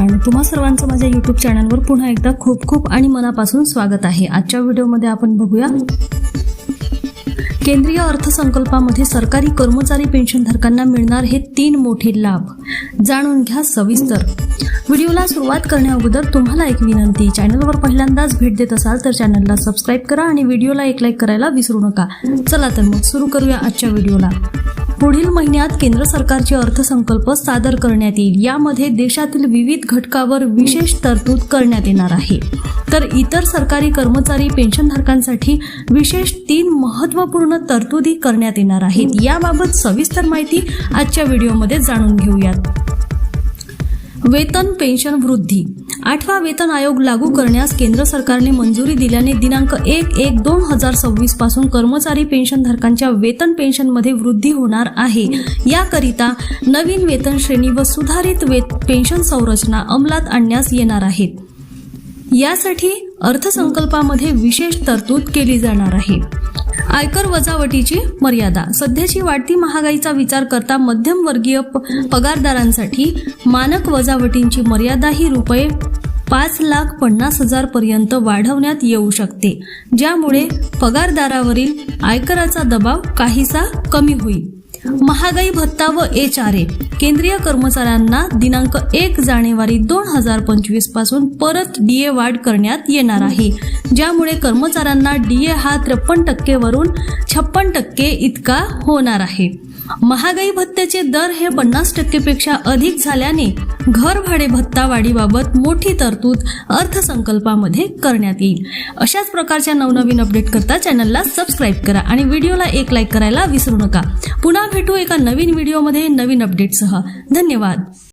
तुम्हा सर्वांचं माझ्या युट्यूब चॅनलवर पुन्हा एकदा खूप खूप आणि मनापासून स्वागत आहे. आजच्या व्हिडिओमध्ये आपण बघूया केंद्रीय अर्थसंकल्पामध्ये सरकारी कर्मचारी पेन्शनधारकांना मिळणार हे तीन मोठे लाभ. जाणून घ्या सविस्तर. व्हिडिओला सुरुवात करण्याअगोदर तुम्हाला एक विनंती चॅनलवर पहिल्यांदाच भेट देत असाल तर चॅनलला सबस्क्राईब करा आणि व्हिडिओला एक लाईक करायला विसरू नका. चला तर मग सुरू करूया आजच्या व्हिडिओला. पुढील महिन्यात केंद्र सरकारचे अर्थसंकल्प सादर करण्यात येईल. यामध्ये देशातील विविध घटकावर विशेष तरतूद करण्यात येणार आहे. तर इतर सरकारी कर्मचारी पेन्शनधारकांसाठी विशेष तीन महत्त्वपूर्ण तरतुदी करण्यात येणार आहेत. याबाबत सविस्तर माहिती आजच्या व्हिडिओमध्ये जाणून घेऊयात. वेतन पेन्शन वृद्धी. आठवा वेतन आयोग लागू करण्यास केंद्र सरकारने मंजुरी दिल्याने दिनांक एक एक दोन हजार सव्वीसपासून कर्मचारी पेन्शनधारकांच्या वेतन पेन्शनमध्ये वृद्धी होणार आहे. याकरिता नवीन वेतन श्रेणी व सुधारित वेत पेन्शन संरचना अंमलात आणण्यास येणार आहेत. यासाठी अर्थसंकल्पामध्ये विशेष तरतूद केली जाणार आहे. आयकर वजावटीची मर्यादा. सध्याची वाढती महागाईचा विचार करता मध्यमवर्गीय प- पगारदारांसाठी मानक वजावटींची मर्यादा ही रुपये पाच लाख पन्नास हजार पर्यंत वाढवण्यात येऊ शकते. ज्यामुळे पगारदारावरील आयकराचा दबाव काहीसा कमी होईल. महागाई भत्ता व एच आर ए केंद्रीय कर्मचाऱ्यांना दिनांक एक जानेवारी दोन हजार पंचवीसपासून परत डीए वाढ करण्यात येणार आहे. ज्यामुळे कर्मचाऱ्यांना डीए हा त्रेपन्न टक्केवरून छप्पन टक्के इतका होणार आहे. महागाई भत्त्याचे दर हे पन्नास टक्केपेक्षा अधिक झाल्याने घर भाडे भत्ता वाढीबाबत मोठी तरतूद अर्थसंकल्पामध्ये करण्यात येईल. अशाच प्रकारच्या नवनवीन अपडेट करता चॅनलला सबस्क्राईब करा आणि व्हिडिओला एक लाईक करायला विसरू नका. पुन्हा भेटू एका नवीन व्हिडिओमध्ये नवीन अपडेटसह. धन्यवाद.